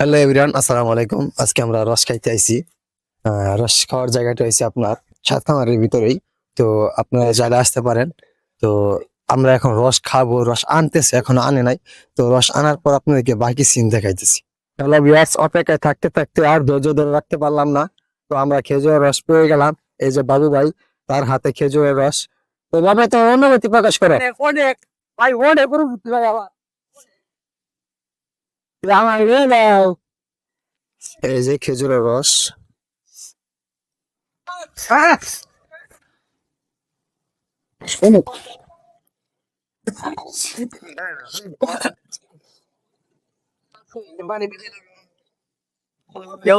Hello everyone, আসসালামু আলাইকুম। আজকে আমরা রস খাইতে আইছি। রস খাওয়ার জায়গাটা হয়েছে আপনার সাতখামারের ভিতরেই। তো আপনারা যারা আসতে পারেন। তো আমরা এখন রস খাব, রস আনতেছে, এখনও আনে নাই। তো রস আনার পর আপনাদেরকে বাকি সিন দেখাইতেছি। হ্যালো ভিউয়ার্স, অপেক্ষায় থাকতে থাকতে আর ধৈর্য ধরে রাখতে পারলাম না। তো আমরা খেজুরের রস পেয়ে গেলাম। এই যে বাবু ভাই, তার হাতে খেজুরের রস। তো বাবা তো অনুমতি প্রকাশ করে অনেক। ভাই, অনেক অনুভূতি ভাই আমার। এই যে খেজুরের রস কেউ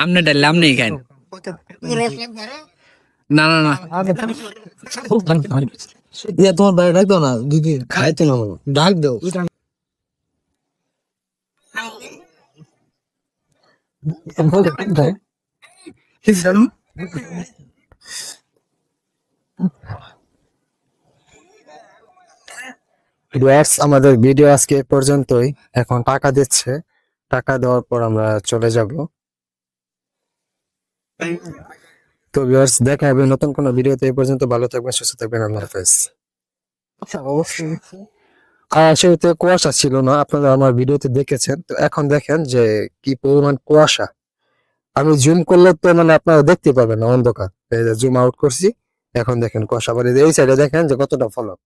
আমনে ডাল আমনে খান না না না। ইয়া তোমার বাইরে ডাকতো না দিদি খাইতো না ডাক দাও Viewers, আমাদের ভিডিও আজকে এ পর্যন্তই। এখন টাকা দিচ্ছে। টাকা দেওয়ার পর আমরা চলে যাব। তো ভিউয়ার্স দেখা হবে নতুন কোনো ভিডিওতে এই পর্যন্ত ভালো থাকবেন সুস্থ থাকবেন। আল্লাহ হাফেজ। কুয়াশা ছিল না। আপনারা আমার ভিডিওতে দেখেছেন। তো এখন দেখেন যে কি পরিমাণ কুয়াশা। আমি জুম করলে তো মানে আপনারা দেখতে পাবেন অন্ধকার। জুম আউট করছি। এখন দেখেন কষা বাড়ি এই সাইডে দেখেন যে কতটা ফলক।